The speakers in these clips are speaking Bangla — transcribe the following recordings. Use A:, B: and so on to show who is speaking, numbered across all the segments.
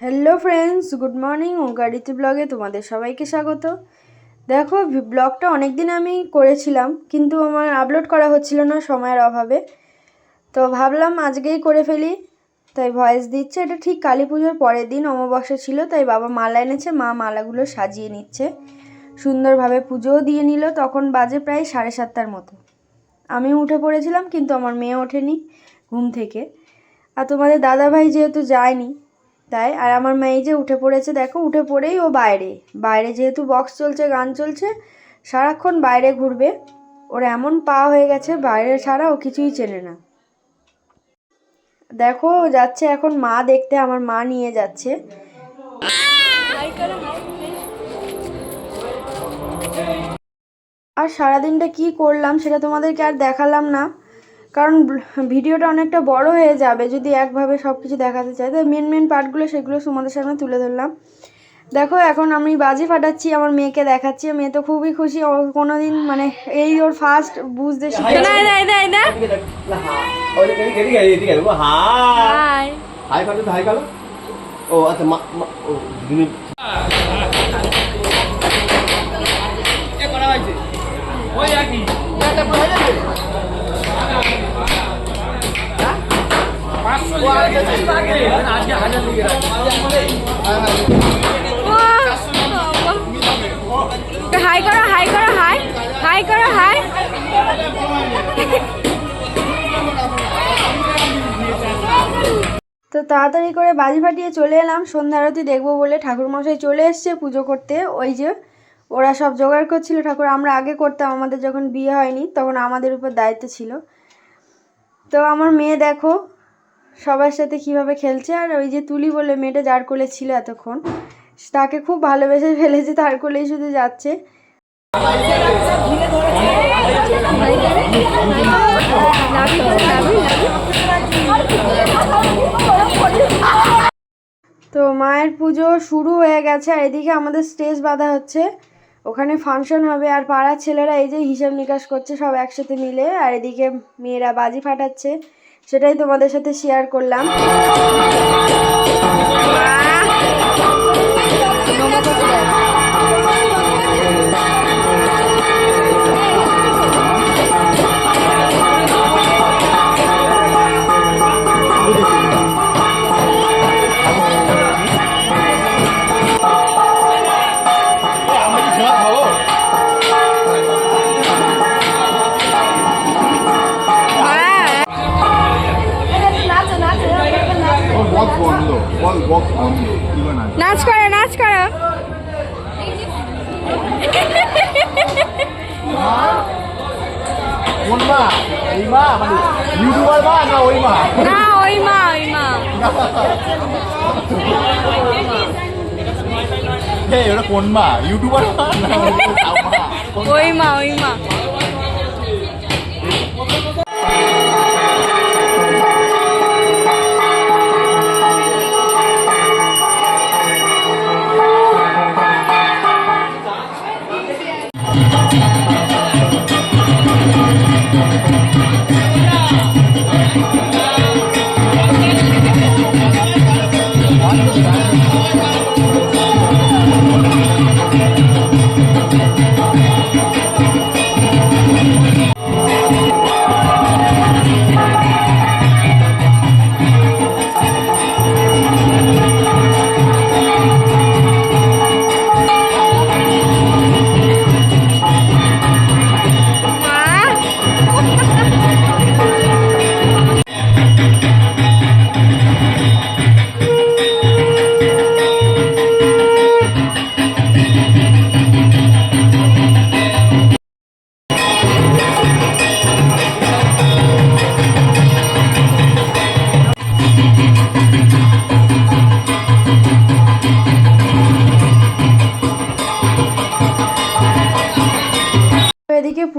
A: হ্যালো ফ্রেন্ডস গুড মর্নিং ওঙ্কারিতি ব্লগে তোমাদের সবাইকে স্বাগত। দেখো ব্লগটা অনেক দিন আমি করেছিলাম, কিন্তু আমার আপলোড করা হচ্ছিল না সময়ের অভাবে। তো ভাবলাম আজকেই করে ফেলি, তাই ভয়েস দিচ্ছে। এটা ঠিক কালী পুজোর পরের দিন, অমাবস্যা ছিল, তাই বাবা মালা এনেছে, মা মালাগুলো সাজিয়ে নিচ্ছে। সুন্দরভাবে পুজোও দিয়ে নিল, তখন বাজে প্রায় সাড়ে সাতটার মতো। আমি উঠে পড়েছিলাম, কিন্তু আমার মেয়ে ওঠেনি ঘুম থেকে। আর তোমাদের দাদাভাই যেহেতু যায়নি তাই, আর আমার মেয়ে যে উঠে পড়েছে, দেখো, উঠে পড়েই ও বাইরে। বাইরে যেহেতু বক্স চলছে, গান চলছে, সারাক্ষণ বাইরে ঘুরবে। ওর এমন পা হয়ে গেছে, বাইরে ছাড়া ও কিছুই চেনে না। দেখো, যাচ্ছে এখন মা দেখতে, আমার মা নিয়ে যাচ্ছে। আর সারাদিনটা কি করলাম, সেটা তোমাদেরকে আর দেখালাম না। কারণ ভিডিওটা অনেকটা বড় হয়ে যাবে যদি একভাবে সব কিছু দেখাতে চাই। তো মেন মেন পার্টগুলো সেগুলো তোমাদের সামনে তুলে ধরলাম। দেখো এখন আমি বাজি ফাটাচ্ছি আমার মেয়েকে দেখাচ্ছি। মেয়ে তো খুবই খুশি ও কোনোদিন মানে এই ওর ফার্স্ট বুঝতে শিখেছে।
B: এদিকে এদিকে এদিকে ও হাই। হাই। কালো হাই কালো ও আচ্ছা মা ও তুমি
C: হাই করো হাই করো, হাই। হাই করো, হাই।
A: তো তাড়াতাড়ি করে বাজি ফাটিয়ে চলে এলাম, সন্ধ্যা আরতি দেখব বলে ঠাকুরমশাই চলে এসছে পুজো করতে। ওই যে ওরা সব জোগাড় করছিল ঠাকুর, আমরা আগে করতাম, আমাদের যখন বিয়ে হয়নি তখন আমাদের উপর দায়িত্ব ছিল। তো আমার মেয়ে দেখো সবার সাথে কীভাবে খেলছে? আর ওই যে তুলি বলে মেয়েটা যার কোলে ছিল এতক্ষণ, তাকে খুব ভালোবেসে ফেলেছে তার কোলেই শুধু যাচ্ছে। তো মায়ের পুজো শুরু হয়ে গেছে, আর এদিকে আমাদের স্টেজ বাঁধা হচ্ছে। ওখানে ফাংশন হবে, আর পাড়ার ছেলেরা এই যে হিসাব নিকাশ করছে সব একসাথে মিলে, আর এদিকে মেয়েরা বাজি ফাটাচ্ছে। সেটাই তোমাদের সাথে শেয়ার করলাম।
D: কোন মা? এই মা? মানে ইউটিউবার মা না ওই মা?
C: না ওই মা ওই মা।
D: হে ওটা কোন মা? ইউটিউবার মা। ওই মা?
C: ওই মা।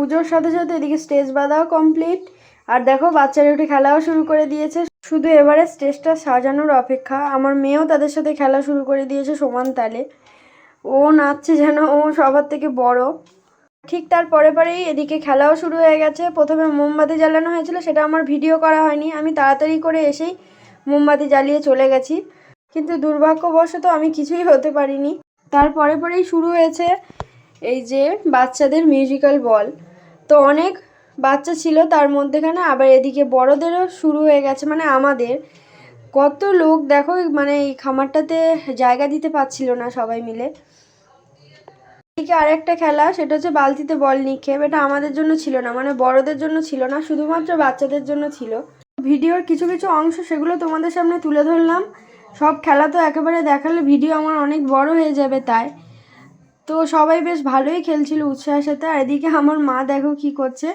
A: পুজোর সাথে সাথে এদিকে স্টেজ বাঁধাও কমপ্লিট আর দেখো বাচ্চারা উঠে খেলাও শুরু করে দিয়েছে। শুধু এবারে স্টেজটা সাজানোর অপেক্ষা। আমার মেয়েও তাদের সাথে খেলা শুরু করে দিয়েছে সমান তালে। ও নাচছে যেন, ও সবার থেকে বড়। ঠিক তার পরে পরেই এদিকে খেলাও শুরু হয়ে গেছে। প্রথমে মোমবাতি জ্বালানো হয়েছিল, সেটা আমার ভিডিও করা হয়নি। আমি তাড়াতাড়ি করে এসেই মোমবাতি জ্বালিয়ে চলে গেছি। কিন্তু দুর্ভাগ্যবশত আমি কিছুই হতে পারিনি। তার পরে পরেই শুরু হয়েছে এই যে বাচ্চাদের মিউজিক্যাল বল তো অনেক বাচ্চা ছিল, তার মধ্যেখানে আবার এদিকে বড়দেরও শুরু হয়ে গেছে মানে আমাদের। কত লোক দেখো মানে এই খামারটাতে জায়গা দিতে পারছিল না সবাই মিলে। এদিকে আরেকটা খেলা, সেটা হচ্ছে বালতিতে বল নিক্ষেপ। এটা আমাদের জন্য ছিল না মানে বড়দের জন্য ছিল না, শুধুমাত্র বাচ্চাদের জন্য ছিল। ভিডিওর কিছু কিছু অংশ সেগুলো তোমাদের সামনে তুলে ধরলাম। সব খেলা তো একেবারে দেখালে ভিডিও আমার অনেক বড় হয়ে যাবে তাই। তো সবাই বেশ ভালোই খেলছিল উৎসাহের সাথে। আর এদিকে আমার মা দেখো কি করছে।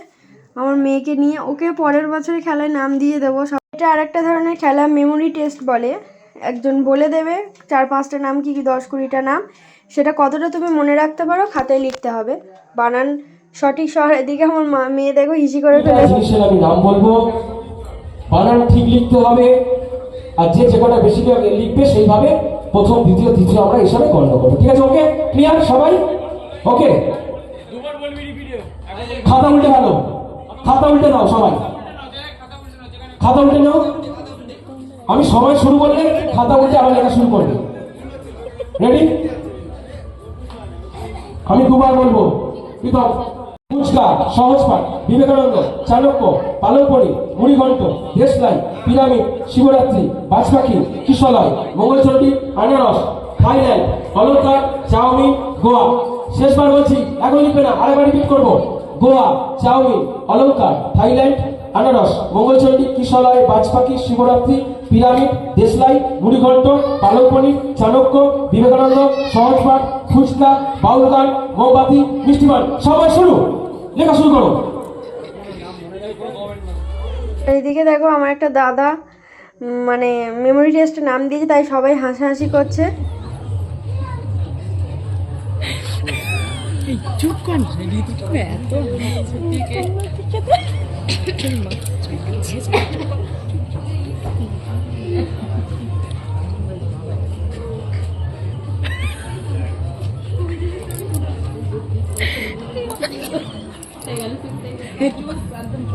A: আমার মেয়েকে নিয়ে ওকে পরের বছরে খেলায় নাম দিয়ে দেবো। সব- এটা আরেকটা ধরনের খেলা মেমোরি টেস্ট বলে। একজন বলে দেবে চার পাঁচটা নাম কি কি দশ কুড়িটা নাম। সেটা কতটা তুমি মনে রাখতে পারো খাতায় লিখতে হবে। বানান সঠিক শহর এদিকে আমার মা মেয়ে দেখো হিসি করে ফেলেছে।
E: আমি নাম বলব। বানান ঠিক লিখতে হবে। আর যে যে কটা বেশি লিখবে সেইভাবে প্রথম, দ্বিতীয়, তৃতীয় আমরা হিসাবে গণ্য করব। ঠিক আছে ওকে ক্লিয়ার সবাই? ওকে খাতা উল্টে ভালো খাতা উল্টে নাও সবাই। খাতা উল্টে নাও। আমি সময় শুরু করলে খাতা উল্টে আবার লেখা শুরু করবে। রেডি আমি দুবার বলব। প্রীতম ফুচকা সহজ পাঠ বিবেকানন্দ, চাণক্য পালকপরি মুড়িঘণ্ট দেশলাই, পিরামিড, শিবরাত্রি, বাজপাখি, কিশলয়, মঙ্গলচণ্ডী, আনারস, থাইল্যান্ড অলঙ্কার চাউমিন, গোয়া। শেষবার বলছি, এখন লিখবে না, আরেকবার রিপিট করব। গোয়া, চাউমিন অলঙ্কার থাইল্যান্ড, আনারস, মঙ্গলচণ্ডী, কিশলয়, বাজপাখি, শিবরাত্রি, পিরামিড, দেশলাই মুড়িঘণ্ট পালক পনির চাণক্য, বিবেকানন্দ সহজপাঠ ফুচকা, বাউল গান, মোমবাতি, মিষ্টিমান, সবাই শুরু লেখা শুরু করো।
A: এইদিকে দেখো আমার একটা দাদা মানে মেমোরি টেস্টে নাম দিয়েছে তাই সবাই হাসাহাসি করছে।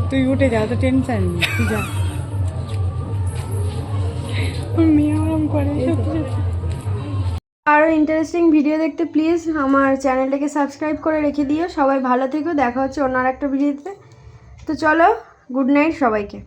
C: তুই উঠে যা তো টেনশন নেই যা।
A: আরও ইন্টারেস্টিং ভিডিও দেখতে প্লিজ আমার চ্যানেলটাকে সাবস্ক্রাইব করে রেখে দিও। সবাই ভালো থেকো, দেখা হচ্ছে অন্য আর একটা ভিডিওতে তো চলো গুড নাইট সবাইকে।